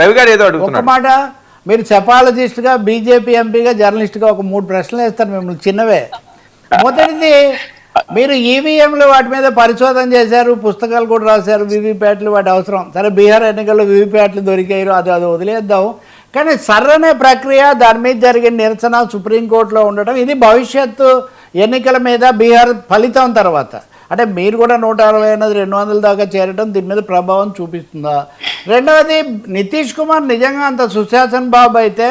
రవి గారు ఏదో ఒక మాట మీరు సెపాలజిస్ట్గా బీజేపీ ఎంపీగా జర్నలిస్ట్గా ఒక మూడు ప్రశ్నలు వేస్తారు మిమ్మల్ని చిన్నవే. మొదటిది మీరు ఈవీఎంలు వాటి మీద పరిశోధన చేశారు పుస్తకాలు కూడా రాశారు వీవీప్యాట్లు వాటి అవసరం. సరే బీహార్ ఎన్నికల్లో వీవీప్యాట్లు దొరికారు అది అది వదిలేద్దాం. కానీ సర్రనే ప్రక్రియ దాని మీద జరిగిన నిరసన సుప్రీంకోర్టులో ఉండటం ఇది భవిష్యత్తు ఎన్నికల మీద బీహార్ ఫలితం తర్వాత. అంటే మీరు కూడా నూట అరవై అన్నది రెండు వందల దాకా చేరడం దీని మీద ప్రభావం చూపిస్తుందా? రెండవది నితీష్ కుమార్ నిజంగా అంత సుశాసన్ బాబు అయితే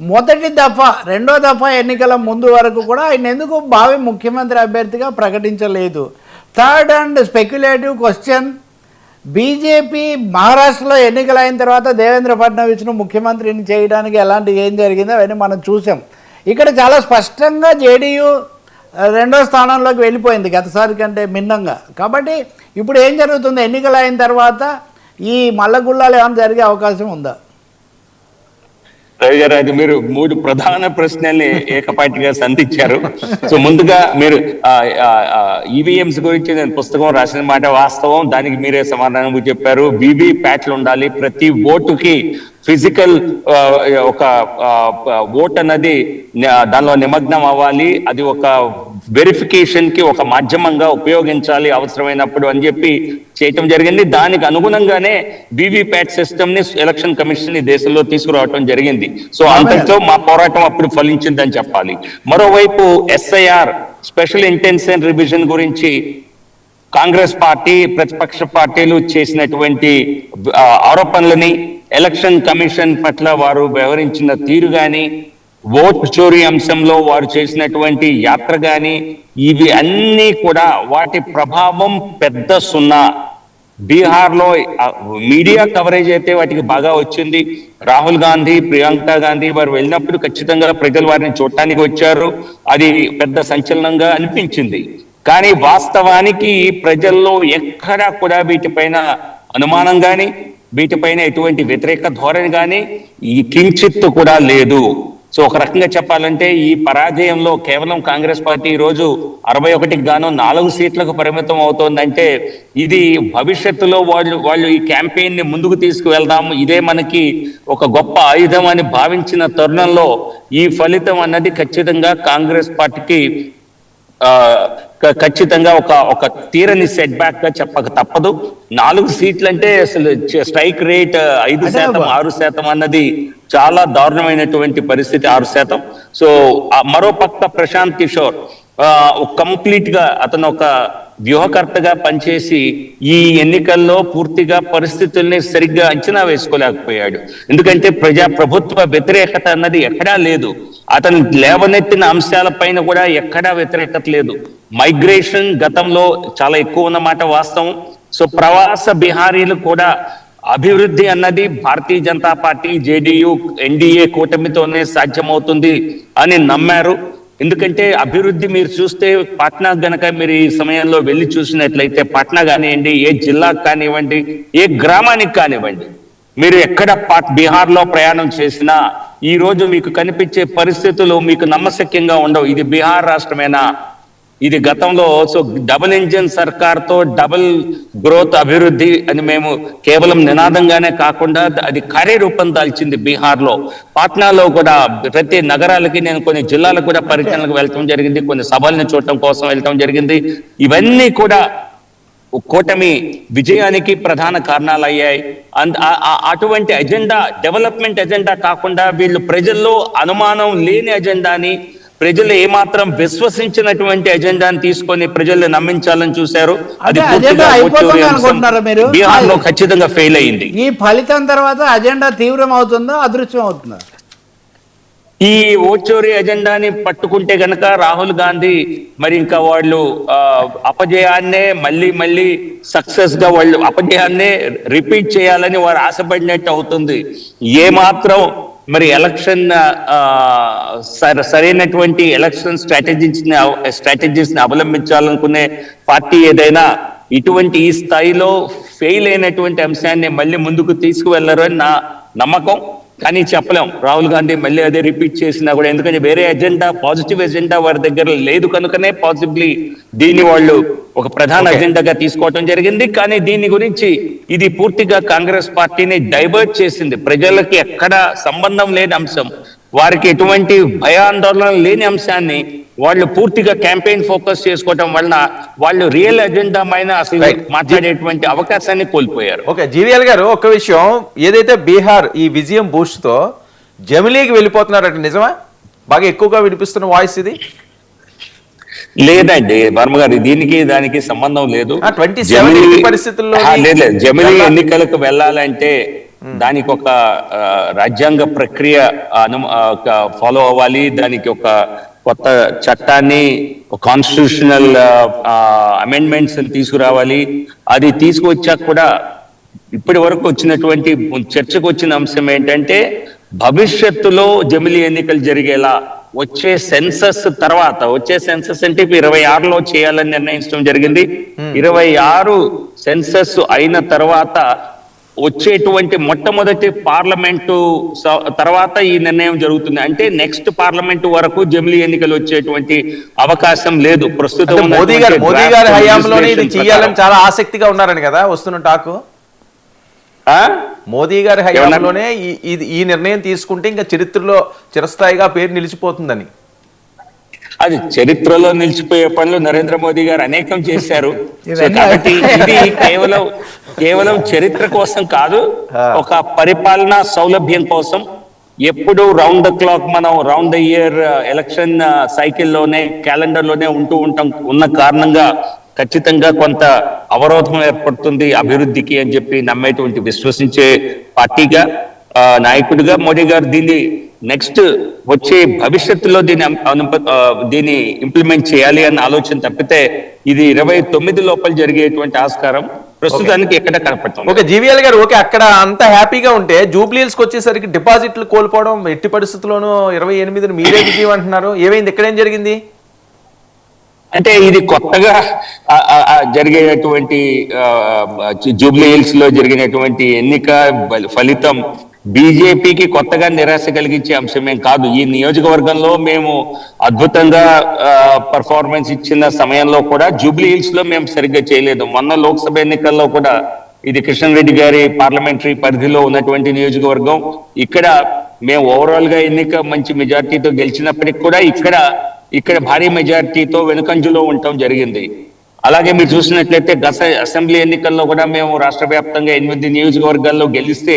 మొదటి దఫా రెండో దఫా ఎన్నికల ముందు వరకు కూడా ఆయన ఎందుకు భావి ముఖ్యమంత్రి అభ్యర్థిగా ప్రకటించలేదు? Third and speculative question BJP మహారాష్ట్రలో ఎన్నికలైన తర్వాత దేవేంద్ర ఫడ్నవీస్ను ముఖ్యమంత్రిని చేయడానికి ఎలాంటి ఏం జరిగిందో అవన్నీ మనం చూసాం. ఇక్కడ చాలా స్పష్టంగా జేడీయూ రెండో స్థానంలోకి వెళ్ళిపోయింది గతసారి కంటే భిన్నంగా. కాబట్టి ఇప్పుడు ఏం జరుగుతుంది? ఎన్నికలు అయిన తర్వాత ఈ మల్లగుల్లాలు ఏమైనా జరిగే అవకాశం ఉందా? రవి గారు మీరు మూడు ప్రధాన ప్రశ్నల్ని ఏకపాటిగా సంధించారు. సో ముందుగా మీరు ఈవీఎంస్ గురించి నేను పుస్తకం రాసిన మాట వాస్తవం. దానికి మీరే సమాధానం చెప్పారు. బీబీ ప్యాట్లు ఉండాలి. ప్రతి ఓటుకి ఫిజికల్ ఒక ఓట్ అన్నది న- దానిలో నిమగ్నం అవ్వాలి. అది ఒక వెరిఫికేషన్కి ఒక మాధ్యమంగా ఉపయోగించాలి అవసరమైనప్పుడు అని చెప్పి చేయటం జరిగింది. దానికి అనుగుణంగానే ప్యాట్ సిస్టమ్ని ఎలక్షన్ కమిషన్ ఈ దేశంలో తీసుకురావటం జరిగింది. సో అంతటితో మా పోరాటం అప్పుడు ఫలించిందని చెప్పాలి. మరోవైపు ఎస్ఐఆర్ స్పెషల్ ఇంటెన్షన్ రివిజన్ గురించి కాంగ్రెస్ పార్టీ ప్రతిపక్ష పార్టీలు చేసినటువంటి ఆరోపణలని ఎలక్షన్ కమిషన్ పట్ల వారు వ్యవహరించిన తీరు గాని ఓట్ చోరీ అంశంలో వారు చేసినటువంటి యాత్ర గాని ఇవి అన్ని కూడా వాటి ప్రభావం పెద్ద సున్నా. బీహార్లో మీడియా కవరేజ్ అయితే వాటికి బాగా వచ్చింది. రాహుల్ గాంధీ ప్రియాంక గాంధీ వారు వెళ్ళినప్పుడు ఖచ్చితంగా ప్రజలు వారిని చూడటానికి వచ్చారు. అది పెద్ద సంచలనంగా అనిపించింది. కానీ వాస్తవానికి ప్రజల్లో ఎక్కడా కూడా వీటిపైన అనుమానం గాని వీటిపైన ఎటువంటి వ్యతిరేక ధోరణి కానీ ఈ కించిత్తు కూడా లేదు. సో ఒక రకంగా చెప్పాలంటే ఈ పరాజయంలో కేవలం కాంగ్రెస్ పార్టీ ఈరోజు రోజు అరవై ఒకటికి గాను నాలుగు సీట్లకు పరిమితం అవుతోందంటే ఇది భవిష్యత్తులో వాళ్ళు వాళ్ళు ఈ క్యాంపెయిన్ని ముందుకు తీసుకువెళ్దాము. ఇదే మనకి ఒక గొప్ప ఆయుధం అని భావించిన తరుణంలో ఈ ఫలితం అన్నది ఖచ్చితంగా కాంగ్రెస్ పార్టీకి ఖచ్చితంగా ఒక ఒక తీరని సెట్ బ్యాక్గా చెప్పక తప్పదు నాలుగు సీట్లు అంటే అసలు స్ట్రైక్ రేట్ ఐదు శాతం. ఆరు శాతం అన్నది చాలా దారుణమైనటువంటి పరిస్థితి ఆరు శాతం సో మరో పక్క ప్రశాంత్ కిషోర్ కంప్లీట్గా అతను ఒక వ్యూహకర్తగా పనిచేసి ఈ ఎన్నికల్లో పూర్తిగా పరిస్థితుల్ని సరిగ్గా అంచనా వేసుకోలేకపోయాడు. ఎందుకంటే ప్రజా ప్రభుత్వ వ్యతిరేకత అన్నది ఎక్కడా లేదు. అతను లేవనెత్తిన అంశాలపైన కూడా ఎక్కడా వ్యతిరేకత లేదు. మైగ్రేషన్ గతంలో చాలా ఎక్కువ ఉన్నమాట వాస్తవం. సో ప్రవాస బిహారీలు కూడా అభివృద్ధి అన్నది Bharatiya Janata party JDU NDA కూటమితోనే సాధ్యమవుతుంది అని నమ్మారు. ఎందుకంటే అభివృద్ధి మీరు చూస్తే పాట్నా గనక మీరు ఈ సమయంలో వెళ్ళి చూసినట్లయితే పాట్నా కానివ్వండి ఏ జిల్లాకు కానివ్వండి ఏ గ్రామానికి కానివ్వండి మీరు ఎక్కడ పాట్ బీహార్లో ప్రయాణం చేసినా ఈ రోజు మీకు కనిపించే పరిస్థితులు మీకు నమ్మశక్యంగా ఉండవు. ఇది బీహార్ రాష్ట్రమేనా? ఇది గతంలో సో డబుల్ ఇంజిన్ సర్కార్తో డబుల్ గ్రోత్ అభివృద్ధి అని మేము కేవలం నినాదంగానే కాకుండా అది కార్యరూపం దాల్చింది బీహార్లో పాట్నాలో కూడా ప్రతి నగరాలకి నేను కొన్ని జిల్లాలకు కూడా పర్యటనలకు వెళ్ళటం జరిగింది కొన్ని సభల్ని చూడటం కోసం వెళ్ళటం జరిగింది. ఇవన్నీ కూడా కూటమి విజయానికి ప్రధాన కారణాలు అయ్యాయి ఆ- అటువంటి ఎజెండా డెవలప్మెంట్ ఎజెండా కాకుండా వీళ్ళు ప్రజల్లో అనుమానం లేని ఎజెండాని ప్రజలు ఏమాత్రం విశ్వసించినటువంటి ఎజెండాని తీసుకొని ప్రజల్ని నమ్మించాలని చూశారు. అది అంటే పూర్తిగా అజెండా అయిపోతుంది ఓట్లూరి అంశం. అనుకుంటున్నారా మీరు? బీహార్లో ఖచ్చితంగా ఫెయిల్ అయింది. ఈ ఫలితం తర్వాత అజెండా తీవ్రం అవుతుందా అదృశ్యం అవుతుందా? ఈ ఓచోరి ఎజెండాని పట్టుకుంటే గనక రాహుల్ గాంధీ మరి ఇంకా వాళ్ళు అపజయాన్నే మళ్ళీ మళ్ళీ సక్సెస్గా వాళ్ళు అపజయాన్నే రిపీట్ చేయాలని వారు ఆశపడినట్టు అవుతుంది. ఏ మాత్రం మరి ఎలక్షన్ uh, సరైనటువంటి ఎలక్షన్ స్ట్రాటజీస్ స్ట్రాటజీస్ని అవలంబించాలనుకునే పార్టీ ఏదైనా ఇటువంటి ఈ స్థాయిలో ఫెయిల్ అయినటువంటి అంశాన్ని మళ్ళీ ముందుకు తీసుకువెళ్ళరు అని నా నమ్మకం. కానీ చెప్పలేం. రాహుల్ గాంధీ మళ్ళీ అదే రిపీట్ చేసినా కూడా. ఎందుకంటే వేరే ఎజెండా పాజిటివ్ ఎజెండా వారి దగ్గర లేదు కనుకనే పాసిబ్లీ దీన్ని వాళ్ళు ఒక ప్రధాన Okay. అజెండాగా తీసుకోవడం జరిగింది. కానీ దీని గురించి ఇది పూర్తిగా కాంగ్రెస్ పార్టీని డైవర్ట్ చేసింది. ప్రజలకి ఎక్కడ సంబంధం లేని అంశం. వారికి ఎటువంటి భయాందోళన లేని అంశాన్ని వాళ్ళు పూర్తిగా క్యాంపెయిన్ ఫోకస్ చేసుకోవడం వలన వాళ్ళు రియల్ అజెండా పైన అసలు. మాట్లాడేటువంటి అవకాశాన్ని కోల్పోయారు. ఓకే జీవీఎల్ గారు ఒక విషయం. ఏదైతే బీహార్ ఈ విజయం బూస్ట్తో జమిలీకి వెళ్ళిపోతున్నారట నిజమా? బాగా ఎక్కువగా వినిపిస్తున్న వాయిస్ ఇది? లేదండి వర్మ గారు దీనికి దానికి సంబంధం లేదు. 27 జమిలీ- ఎన్నికలకు వెళ్ళాలంటే దానికి ఒక రాజ్యాంగ ప్రక్రియ ఫాలో అవ్వాలి దానికి ఒక కొత్త చట్టాన్ని కాన్స్టిట్యూషనల్ అమెండ్మెంట్స్ తీసుకురావాలి. అది తీసుకొచ్చాక కూడా ఇప్పటి వరకు వచ్చినటువంటి చర్చకు వచ్చిన అంశం ఏంటంటే భవిష్యత్తులో జమిలీ ఎన్నికలు జరిగేలా వచ్చే సెన్సస్ తర్వాత వచ్చే సెన్సస్ అంటే ఇప్పుడు ఇరవై ఆరులో చేయాలని నిర్ణయించడం జరిగింది. ఇరవై ఆరు సెన్సస్ అయిన తర్వాత వచ్చేటువంటి మొట్టమొదటి పార్లమెంటు తర్వాత ఈ నిర్ణయం జరుగుతుంది. అంటే నెక్స్ట్ పార్లమెంటు వరకు జమిలీ ఎన్నికలు వచ్చేటువంటి అవకాశం లేదు. ప్రస్తుతం మోదీ గారు మోదీ గారి హయాంలోనే ఇది చేయాలని. చాలా ఆసక్తిగా ఉన్నారని కదా వస్తున్న టాకు? ఆ? మోదీ గారి హయాంలోనే ఈ నిర్ణయం తీసుకుంటే ఇంకా చరిత్రలో చిరస్థాయిగా పేరు నిలిచిపోతుందని. అది చరిత్రలో నిలిచిపోయే పనులు నరేంద్ర మోదీ గారు అనేకం చేశారు. కాబట్టి ఇది కేవలం కేవలం చరిత్ర కోసం కాదు ఒక పరిపాలనా సౌలభ్యం కోసం. ఎప్పుడు రౌండ్ ద క్లాక్ మనం రౌండ్ ద ఇయర్ ఎలక్షన్ సైకిల్లోనే క్యాలెండర్లోనే ఉంటూ ఉంటాం. ఉన్న కారణంగా ఖచ్చితంగా కొంత అవరోధం ఏర్పడుతుంది అభివృద్ధికి అని చెప్పి నమ్మేటువంటి విశ్వసించే పార్టీగా నాయకుడిగా మోడీ గారు దీన్ని నెక్స్ట్ వచ్చే భవిష్యత్తులో ఆ, దీన్ని ఇంప్లిమెంట్ చేయాలి అన్న ఆలోచన తప్పితే ఇది ఇరవై తొమ్మిది లోపల జరిగేటువంటి ఆస్కారం ప్రస్తుతానికి ఎక్కడ కనపడుతుంది? ఓకే జీవీఎల్ గారు ఓకే అక్కడ అంత హ్యాపీగా ఉంటే జూబ్లీహిల్స్కి వచ్చేసరికి డిపాజిట్లు కోల్పోవడం ఎట్టి పరిస్థితుల్లోనూ ఇరవై ఎనిమిదిని మీరే విజయం అంటున్నారు. ఏమైంది ఎక్కడేం జరిగింది? అంటే ఇది కొత్తగా జరిగేటువంటి జూబ్లీ హిల్స్లో జరిగినటువంటి ఎన్నిక ఫలితం బీజేపీకి కొత్తగా నిరాశ కలిగించే అంశమేం కాదు. ఈ నియోజకవర్గంలో మేము అద్భుతంగా పర్ఫార్మెన్స్ ఇచ్చిన సమయంలో కూడా జూబ్లీ హిల్స్లో మేము సరిగ్గా చేయలేదు. మొన్న లోక్సభ ఎన్నికల్లో కూడా ఇది కిషన్ రెడ్డి గారి పార్లమెంటరీ పరిధిలో ఉన్నటువంటి నియోజకవర్గం. ఇక్కడ మేము ఓవరాల్గా ఎన్నిక మంచి మెజార్టీతో గెలిచినప్పటికి కూడా ఇక్కడ ఇక్కడ భారీ మెజార్టీతో వెనుకంజులో ఉండటం జరిగింది. అలాగే మీరు చూసినట్లయితే గత అసెంబ్లీ ఎన్నికల్లో కూడా మేము రాష్ట్ర వ్యాప్తంగా ఎనిమిది నియోజకవర్గాల్లో గెలిస్తే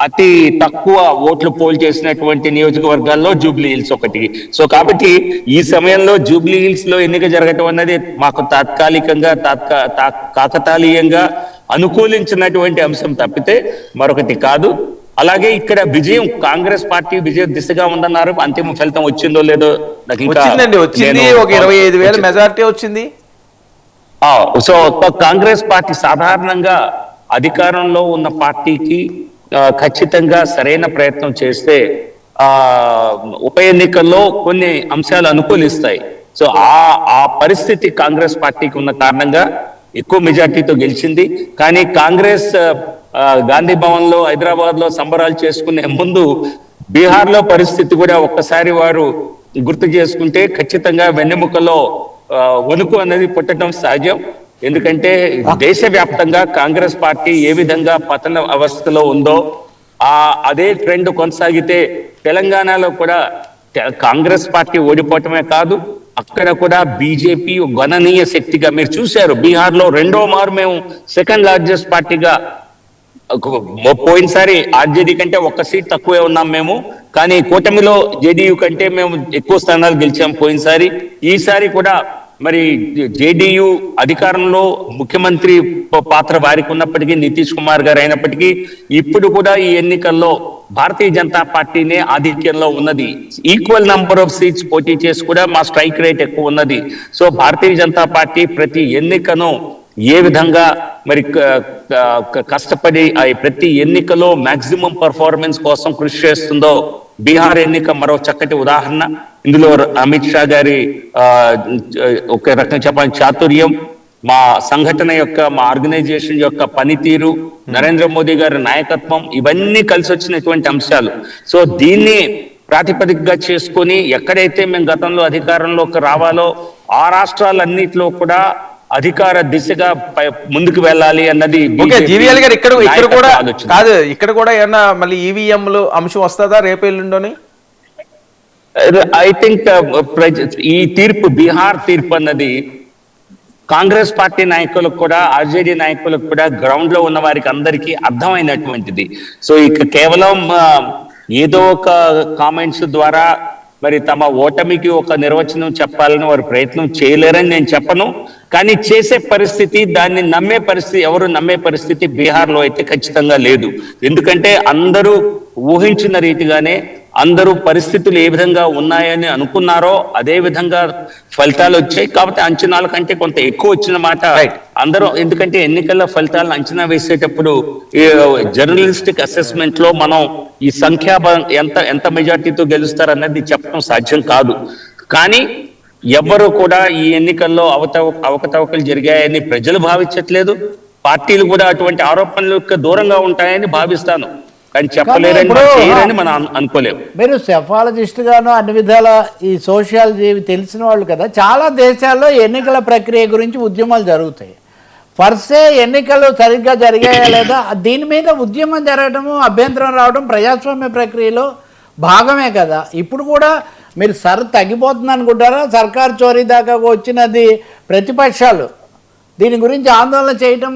అతి తక్కువ ఓట్లు పోల్ చేసినటువంటి నియోజకవర్గాల్లో జూబ్లీ హిల్స్ ఒకటి. సో కాబట్టి ఈ సమయంలో జూబ్లీ హిల్స్లో ఎన్నిక జరగటం అన్నది మాకు తాత్కాలికంగా తాత్కా కాకతాళీయంగా అనుకూలించినటువంటి అంశం తప్పితే మరొకటి కాదు. అలాగే ఇక్కడ విజయం కాంగ్రెస్ పార్టీ విజయ దిశగా ఉందన్నారు. అంతిమ ఫలితం వచ్చిందో లేదో నాకు ఇంకా వచ్చింది. ఒక ఇరవై ఐదు వేల మెజార్టీ వచ్చింది. ఆ, సో కాంగ్రెస్ పార్టీ సాధారణంగా అధికారంలో ఉన్న పార్టీకి ఖచ్చితంగా సరైన ప్రయత్నం చేస్తే ఆ ఉప ఎన్నికల్లో కొన్ని అంశాలు అనుకూలిస్తాయి. సో ఆ ఆ పరిస్థితి కాంగ్రెస్ పార్టీకి ఉన్న కారణంగా ఎక్కువ మెజార్టీతో గెలిచింది. కానీ కాంగ్రెస్ ఆ, గాంధీ భవన్లో హైదరాబాద్లో సంబరాలు చేసుకునే ముందు బీహార్లో పరిస్థితి కూడా ఒక్కసారి వారు గుర్తు చేసుకుంటే ఖచ్చితంగా వెన్నెముకలో వణుకు అనేది పుట్టడం సహజం. ఎందుకంటే దేశవ్యాప్తంగా కాంగ్రెస్ పార్టీ ఏ విధంగా పతన అవస్థలో ఉందో ఆ అదే ట్రెండ్ కొనసాగితే తెలంగాణలో కూడా కాంగ్రెస్ పార్టీ ఓడిపోవటమే కాదు అక్కడ కూడా బీజేపీ గణనీయ శక్తిగా మీరు చూశారు బీహార్లో రెండో మారు మేము సెకండ్ లార్జెస్ట్ పార్టీగా పోయినసారి ఆర్జేడీ కంటే ఒక్క సీట్ తక్కువే ఉన్నాం మేము కానీ కూటమిలో జేడీయూ కంటే మేము ఎక్కువ స్థానాలు గెలిచాం పోయినసారి ఈసారి కూడా మరి జేడీయూ అధికారంలో ముఖ్యమంత్రి పాత్ర వారికి ఉన్నప్పటికీ నితీష్ కుమార్ గారు అయినప్పటికీ ఇప్పుడు కూడా ఈ ఎన్నికల్లో భారతీయ జనతా పార్టీనే ఆధిక్యంలో ఉన్నది. ఈక్వల్ నంబర్ ఆఫ్ సీట్స్ పోటీ చేసి కూడా మా స్ట్రైక్ రేట్ ఎక్కువ ఉన్నది. సో భారతీయ జనతా పార్టీ ప్రతి ఎన్నికను ఏ విధంగా మరి కష్టపడి ఆ ప్రతి ఎన్నికలో మాక్సిమం పర్ఫార్మెన్స్ కోసం కృషి చేస్తుందో బీహార్ ఎన్నిక మరో చక్కటి ఉదాహరణ. ఇందులో అమిత్ షా గారి ఒక రకంగా చెప్పాలి చాతుర్యం మా సంఘటన యొక్క మా ఆర్గనైజేషన్ యొక్క పనితీరు నరేంద్ర మోదీ గారి నాయకత్వం ఇవన్నీ కలిసి వచ్చినటువంటి అంశాలు. సో దీన్ని ప్రాతిపదికగా చేసుకొని ఎక్కడైతే మేము గతంలో అధికారంలోకి రావాలో ఆ రాష్ట్రాలన్నిటిలో కూడా అధికార దిశగా ముందుకు వెళ్ళాలి అన్నది ఓకే జీవీఎల్ గారు ఇక్కడ ఇక్కడ కూడా. కాదు ఇక్కడ కూడా ఏమన్నా మళ్ళీ ఈవీఎంలు అంశం వస్తుందా రేపు ఎల్లుండోని? ఐ థింక్ ఈ తీర్పు బీహార్ తీర్పు అన్నది కాంగ్రెస్ పార్టీ నాయకులకు కూడా ఆర్జేడీ నాయకులకు కూడా గ్రౌండ్లో ఉన్న వారికి అందరికీ అర్థమైనటువంటిది. సో ఇక కేవలం ఏదో ఒక కామెంట్స్ ద్వారా మరి తమ ఓటమికి ఒక నిర్వచనం చెప్పాలని వారు ప్రయత్నం చేయలేరని నేను చెప్పను. కానీ చేసే పరిస్థితి దాన్ని నమ్మే పరిస్థితి ఎవరు నమ్మే పరిస్థితి బీహార్లో అయితే ఖచ్చితంగా లేదు. ఎందుకంటే అందరూ ఊహించిన రీతిగానే అందరూ పరిస్థితులు ఏ విధంగా ఉన్నాయని అనుకున్నారో అదే విధంగా ఫలితాలు వచ్చాయి. కాబట్టి అంచనాల కంటే కొంత ఎక్కువ వచ్చిన మాట. అందరూ. ఎందుకంటే ఎన్నికల ఫలితాలను అంచనా వేసేటప్పుడు జర్నలిస్టిక్ అసెస్మెంట్లో మనం ఈ సంఖ్యాబలం ఎంత ఎంత మెజార్టీతో గెలుస్తారన్నది చెప్పడం సాధ్యం కాదు. కానీ ఎవ్వరూ కూడా ఈ ఎన్నికల్లో అవతవ అవకతవకలు జరిగాయని ప్రజలు భావించట్లేదు. పార్టీలు కూడా అటువంటి ఆరోపణలకు దూరంగా ఉంటాయని భావిస్తాను. కానీ చెప్పలేరని మనం చేయరని మనం అను- అనుకోలేము. మీరు సెఫాలజిస్ట్ గాను అన్ని విధాల ఈ సోషియాలజీ తెలిసిన వాళ్ళు కదా చాలా దేశాల్లో ఎన్నికల ప్రక్రియ గురించి ఉద్యమాలు జరుగుతాయి. పర్సే ఎన్నికలు సరిగ్గా జరిగాయా లేదా దీని మీద ఉద్యమం జరగడము అభ్యంతరం రావడం ప్రజాస్వామ్య ప్రక్రియలో భాగమే కదా. ఇప్పుడు కూడా మీరు సర్ తగ్గిపోతుంది అనుకుంటారా? సర్కార్ చోరీ దాకా వచ్చినది ప్రతిపక్షాలు. దీని గురించి ఆందోళన చేయటం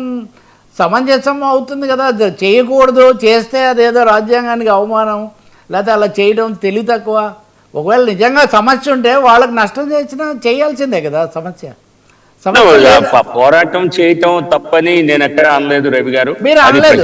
సమంజసం అవుతుంది కదా. చేయకూడదు చేస్తే అదేదో రాజ్యాంగానికి అవమానం లేకపోతే అలా చేయడం తెలివి తక్కువ. ఒకవేళ నిజంగా సమస్య ఉంటే వాళ్ళకి నష్టం చేసినా చేయాల్సిందే కదా సమస్య? పోరాటం చేయటం తప్పని నేను ఎక్కడ అనలేదు రవి గారు. మీరు అనలేదు.